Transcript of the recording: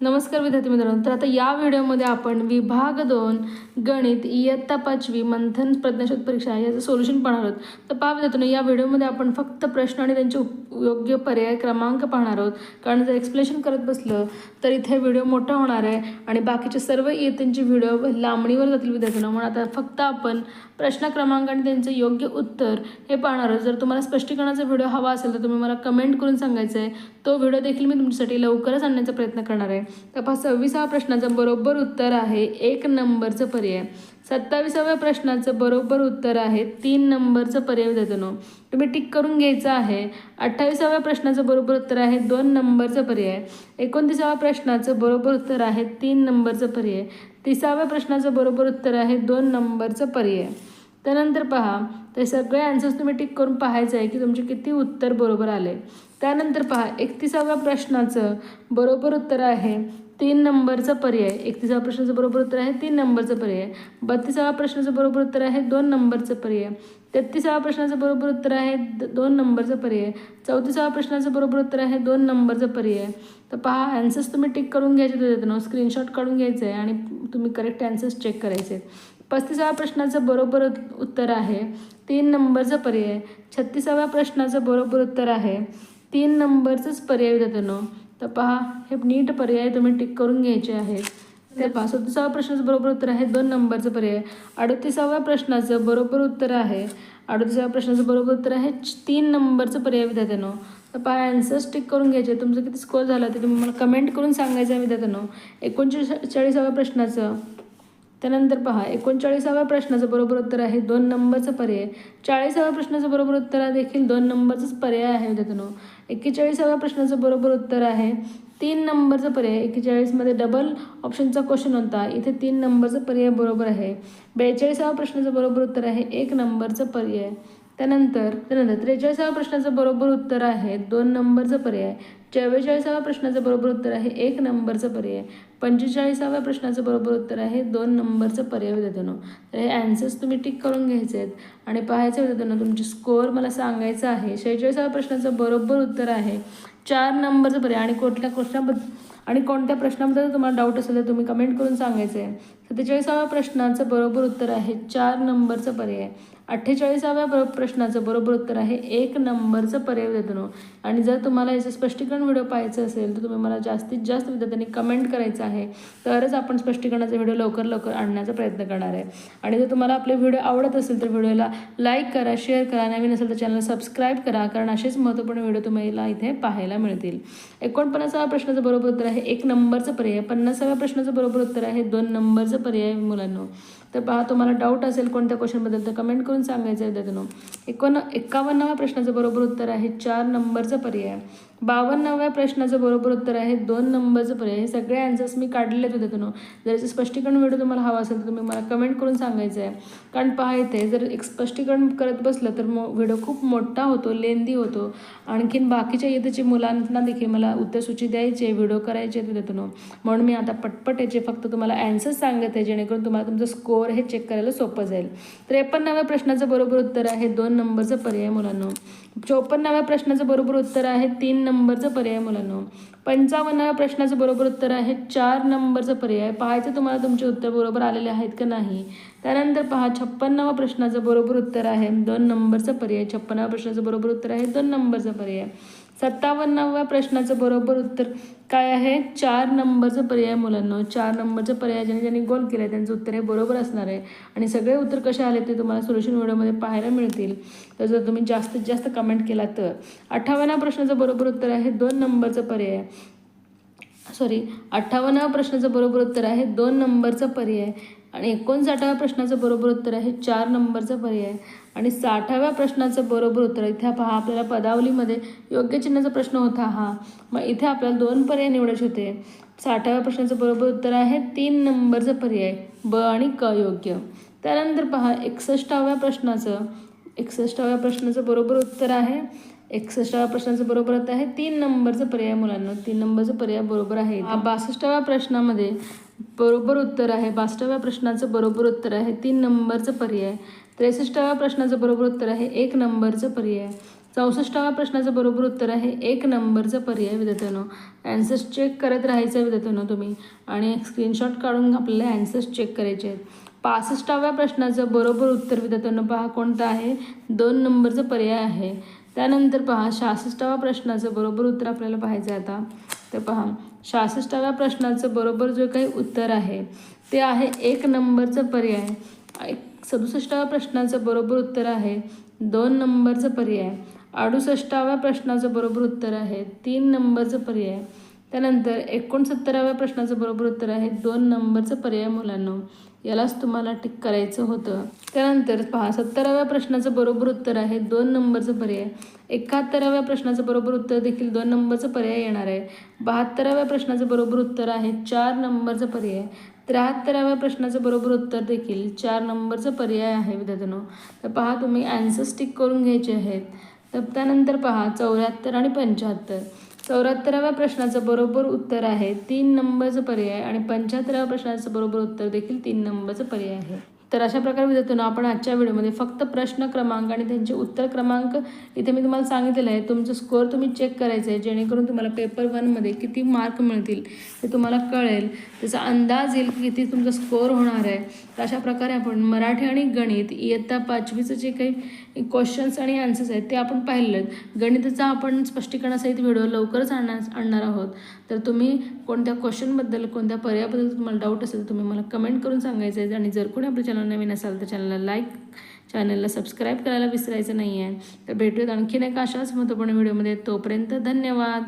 नमस्कार विद्यार्थी मित्रांनो. तर आता या व्हिडिओमध्ये आपण विभाग दोन गणित इयत्ता पाचवी मंथन प्रज्ञाशोध परीक्षा याचं सोल्युशन पाहणार आहोत. तर पहा विद्यार्थ्यांनो या व्हिडिओमध्ये आपण फक्त प्रश्न आणि त्यांचे उप- योग्य पर्याय क्रमांक पाहणार आहोत. कारण जर एक्सप्लेनेशन करत बसलं तर इथे व्हिडिओ मोठा होणार आहे आणि बाकीचे सर्व इयत्तेंचे व्हिडिओ लांबणीवर जातील विद्यार्थ्यांना म्हणून आता फक्त आपण प्रश्न क्रमांक आणि त्यांचे योग्य उत्तर हे पाहणार आहोत. जर तुम्हाला स्पष्टीकरणाचा व्हिडिओ हवा असेल तर तुम्ही मला कमेंट करून सांगायचं आहे तो व्हिडिओ देखील मी तुमच्यासाठी लवकरच आणण्याचा प्रयत्न करणार आहे. तपास सव्वीसाव्या प्रश्नाचं बरोबर उत्तर आहे एक नंबरचं पर्याय. सत्तावीसाव्या प्रश्नाचं बरोबर उत्तर आहे तीन नंबरचं पर्याय विद्यार्थ्यांनो तुम्ही टिक करून घ्यायचं आहे. अठ्ठावीसाव्या प्रश्नाचं बरोबर उत्तर आहे दोन नंबरचं पर्याय. एकोणतीसाव्या प्रश्नाचं बरोबर उत्तर आहे तीन नंबरचं पर्याय. तिसाव्या प्रश्नाचं बरोबर उत्तर आहे दोन नंबरचं पर्याय. त्यानंतर पहा ते सगळे आन्सर्स तुम्ही टिक करून पाहायचं आहे की तुमचे किती उत्तर बरोबर आले. त्यानंतर पहा एकतीसाव्या प्रश्नाचं बरोबर उत्तर आहे तीन नंबरचं पर्याय. एकतीसाव्या प्रश्नाचं बरोबर उत्तर आहे तीन नंबरचं पर्याय. बत्तीसाव्या प्रश्नाचं बरोबर उत्तर आहे दोन नंबरचं पर्याय. तेहतीसाव्या प्रश्नाचं बरोबर उत्तर आहे द- दोन नंबरचं पर्याय. चौतीसाव्या प्रश्नाचं बरोबर उत्तर आहे दोन नंबरचं पर्याय. तर पहा ॲन्सर्स तुम्ही टिक करून घ्यायचे देतो स्क्रीनशॉट काढून घ्यायचं आहे आणि तुम्ही करेक्ट ॲन्सर्स चेक करायचे आहेत. पस्तीसाव्या प्रश्नाचं बरोबर उत्तर आहे. तीन नंबरचं पर्याय. छत्तीसाव्या प्रश्नाचं बरोबर उत्तर आहे. तीन नंबरचंच पर्याय देतो तर पहा हे नीट पर्याय तुम्ही टिक करून घ्यायचे आहेत. तर पहा सदतीसाव्या प्रश्नाचं बरोबर उत्तर आहे. दोन नंबरचं पर्याय. अडतीसाव्या प्रश्नाचं बरोबर उत्तर आहे. अडतीसाव्या प्रश्नाचं बरोबर उत्तर आहे. तीन नंबरचं पर्याय विद्यार्थ्यांनो तर पहा ॲन्सर टिक करून घ्यायचे तुमचं किती स्कोर झाला ते तुम्ही मला कमेंट करून सांगायचं आहे विद्यार्थ्यांनो. एकोणचाळीसाव्या प्रश्नाचं. त्यानंतर पहा एकोणचाळीसाव्या प्रश्नाचं बरोबर उत्तर आहे दोन नंबरचं पर्याय. चाळीसाव्या प्रश्नाचं बरोबर उत्तर आहे देखील दोन नंबरचंच पर्याय आहे त्यातून एक्केचाळीसाव्या प्रश्नाचं बरोबर उत्तर आहे तीन नंबरचं पर्याय. एक्केचाळीसमध्ये डबल ऑप्शनचा क्वेश्चन होता. इथे तीन नंबरचं पर्याय बरोबर आहे. बेचाळीसाव्या प्रश्नाचं बरोबर उत्तर आहे एक नंबरचं पर्याय. त्यानंतर त्यानंतर त्रेचाळीसाव्या प्रश्नाचं बरोबर उत्तर आहे दोन नंबरचं पर्याय. चव्वेचाळीसाव्या प्रश्नाचं बरोबर उत्तर आहे एक नंबरचं पर्याय. पंचेचाळीसाव्या प्रश्नाचं बरोबर उत्तर आहे दोन नंबरचं पर्याय विद्यार्थ्यांनो तर हे ॲन्सर्स तुम्ही टिक करून घ्यायचे आहेत. आणि पाहायचं विद्यार्थ्यांनो तुमची स्कोअर मला सांगायचं आहे. शेहेचाळीसाव्या प्रश्नाचं बरोबर उत्तर आहे चार नंबरचं पर्याय. आणि कुठल्या प्रश्नाबद्दल आणि कोणत्या प्रश्नाबद्दल तुम्हाला डाऊट असेल तर तुम्ही कमेंट करून सांगायचं आहे. सत्तेचाळीसाव्या प्रश्नाचं बरोबर उत्तर आहे चार नंबरचं पर्याय. अठ्ठेचाळीसाव्या बरो प्रश्नाचं बरोबर उत्तर आहे एक नंबरचं पर्याय विद्यार्थ्यांनो. आणि जर तुम्हाला याचं स्पष्टीकरण व्हिडिओ पाहायचं असेल तर तुम्ही मला जास्तीत जास्त विद्यार्थ्यांनी कमेंट करायचं आहे तरच आपण स्पष्टीकरणाचा व्हिडिओ लवकर लवकर आणण्याचा प्रयत्न करणार आहे. आणि जर तुम्हाला आपले व्हिडिओ आवडत असेल तर व्हिडिओला लाईक करा शेअर करा नवीन असेल तर चॅनल सबस्क्राईब करा कारण असेच महत्त्वपूर्ण व्हिडिओ तुम्हाला इथे पाहायला मिळतील. एकोणपन्नासाव्या प्रश्नाचं बरोबर उत्तर आहे एक नंबरचं पर्याय पन्नासाव्या प्रश्नाचं बरोबर उत्तर आहे दोन नंबरचं पर्याय मुलांनो. तर पहा तुम्हाला डाऊट असेल कोणत्या क्वेश्चनबद्दल तर कमेंट करून सांगायचं आहे त्यातून एकोण एकावन्नाव्या प्रश्नाचं बरोबर उत्तर आहे चार नंबरचं पर्याय. बावन्नव्या प्रश्नाचं बरोबर उत्तर आहे. दोन नंबरचं पर्याय. हे सगळे आन्सर्स मी काढलेले आहेत त्यातून जर याचं स्पष्टीकरण व्हिडिओ तुम्हाला हवा असेल तर तुम्ही मला कमेंट करून सांगायचं आहे. कारण पहा इथे जर एक स्पष्टीकरण करत बसलं तर मग व्हिडिओ खूप मोठा होतो लेंदी होतो. आणखीन बाकीच्या येतेचे मुलांना देखील मला उत्तरसूची द्यायची व्हिडिओ करायचे आहेत त्यातून म्हणून मी आता पटपट याचे फक्त तुम्हाला ॲन्सर्स सांगत आहे जेणेकरून तुम्हाला तुमचं स्कोअर हे चेक करायला सोपं जाईल. त्रेपन्नाव्या प्रश्नाचं बरोबर उत्तर आहे. दोन नंबरचं पर्याय मुलांनो. चौपन्नाव्या प्रश्नाचं बरोबर उत्तर आहे तीन नंबरचं पर्याय मुलांनो. पंचावन्नाव्या प्रश्नाचं बरोबर उत्तर आहे चार नंबरचं पर्याय. पाहायचं तुम्हाला तुमचे उत्तर बरोबर आलेले आहेत का नाही? त्यानंतर पहा छप्पन्नावा प्रश्नाचं बरोबर उत्तर आहे दोन नंबरचं पर्याय. छप्पन्नाव्या प्रश्नाचं बरोबर उत्तर आहे दोन नंबरचं पर्याय. सत्तावन्नाव्या प्रश्नाचं बरोबर उत्तर काय आहे? चार नंबरचं पर्याय मुलांना चार नंबरचं पर्याय ज्यांनी ज्यांनी गोल केला आहे त्यांचं उत्तर हे बरोबर असणार आहे. आणि सगळे उत्तर कसे आले ते तुम्हाला सोल्युशन व्हिडिओमध्ये पाहायला मिळतील. तर जर तुम्ही जास्तीत जास्त कमेंट केला तर. अठ्ठावन्ना प्रश्नाचं बरोबर उत्तर आहे दोन नंबरचं पर्याय. सॉरी अठ्ठावन्नाव्या प्रश्नाचं बरोबर उत्तर आहे दोन नंबरचं पर्याय. आणि एकोणसाठाव्या प्रश्नाचं बरोबर उत्तर आहे चार नंबरचं पर्याय. आणि साठाव्या प्रश्नाचं बरोबर उत्तर इथे पहा आपल्याला पदावलीमध्ये योग्य चिन्हाचा प्रश्न होता हा. मग इथे आपल्याला दोन पर्याय निवडायचे होते. साठाव्या प्रश्नाचं बरोबर उत्तर आहे तीन नंबरचं पर्याय ब आणि क योग्य. त्यानंतर पहा एकसष्टाव्या प्रश्नाचं एकसष्टाव्या प्रश्नाचं बरोबर उत्तर आहे एकसष्टाव्या प्रश्नाचं बरोबर आहे तीन नंबरचं पर्याय मुलांना तीन नंबरचं पर्याय बरोबर आहे हा बासष्टाव्या प्रश्नामध्ये बरोबर उत्तर आहे. बासष्टाव्या प्रश्नाचं बरोबर उत्तर आहे. तीन नंबरचं पर्याय. त्रेसष्टाव्या प्रश्नाचं बरोबर उत्तर आहे. एक नंबरचं पर्याय. चौसष्टाव्या प्रश्नाचं बरोबर उत्तर आहे. एक नंबरचं पर्याय विद्यार्थ्यांनो. ॲन्सर्स चेक करत राहायचं विद्यार्थ्यांनो तुम्ही. आणि स्क्रीनशॉट काढून आपल्याला ॲन्सर्स चेक करायचे आहेत. पासष्टाव्या प्रश्नाचं बरोबर उत्तर विद्यार्थ्यांनो पहा कोणतं आहे? दोन नंबरचं पर्याय आहे. त्यानंतर पहा सहासष्टाव्या प्रश्नाचं बरोबर उत्तर आपल्याला पाहायचं आहे आता. तर पहा सहासष्टाव्या प्रश्नाचं बरोबर जो काही उत्तर आहे ते आहे एक नंबरचं पर्याय. एक सदुसष्टाव्या प्रश्नाचं बरोबर उत्तर आहे दोन नंबरचं पर्याय. अडुसष्टाव्या प्रश्नाचं बरोबर उत्तर आहे तीन नंबरचं पर्याय. त्यानंतर एकोणसत्तराव्या प्रश्नाचं बरोबर उत्तर आहे दोन नंबरचं पर्याय मुलांनो. यालाच तुम्हाला टिक करायचं होतं. त्यानंतर पहा सत्तराव्या प्रश्नाचं बरोबर उत्तर आहे. दोन नंबरचं पर्याय. एकाहत्तराव्या प्रश्नाचं बरोबर उत्तर देखील दोन नंबरचं पर्याय येणार आहे. बहात्तराव्या प्रश्नाचं बरोबर उत्तर आहे चार नंबरचं पर्याय. त्र्याहत्तराव्या प्रश्नाचं बरोबर उत्तर देखील चार नंबरचं पर्याय आहे विद्यार्थ्यांनो. तर पहा तुम्ही ॲन्सर्स टिक करून घ्यायचे आहेत. तर त्यानंतर पहा चौऱ्याहत्तर आणि पंच्याहत्तर. चौऱ्याहत्तराव्या प्रश्नाचं बरोबर उत्तर आहे. तीन नंबरचं पर्याय आणि पंच्याहत्तराव्या प्रश्नाचं बरोबर उत्तर देखील तीन नंबरचं पर्याय आहे. तर अशा प्रकारे विद्यार्थ्यांनो आपण आजच्या व्हिडिओमध्ये फक्त प्रश्न क्रमांक आणि त्यांचे उत्तर क्रमांक इथे मी तुम्हाला सांगितलेलं आहे. तुमचं स्कोअर तुम्ही चेक करायचं आहे जेणेकरून तुम्हाला पेपर वनमध्ये किती मार्क मिळतील ते तुम्हाला कळेल. त्याचा अंदाज येईल की किती तुमचा स्कोअर होणार आहे. तर अशा प्रकारे आपण मराठी आणि गणित इयत्ता पाचवीचं जे काही क्वेश्चन्स आणि आन्सर्स आहेत ते आपण पाहिलेत गणिताचा आपण स्पष्टीकरणासहित व्हिडिओ लवकरच आणणार आणणार आहोत. तर तुम्ही कोणत्या क्वेश्चनबद्दल कोणत्या पर्यायाबद्दल तुम्हाला डाऊट असेल तर तुम्ही मला कमेंट करून सांगायचं आहे. आणि जर कोणी आपल्या चॅनल नवीन असाल तर चॅनलला लाईक चॅनलला सबस्क्राईब करायला विसरायचं नाही आहे तर भेटूयात आणखीन एका अशाच महत्त्वपूर्ण व्हिडिओमध्ये तोपर्यंत धन्यवाद.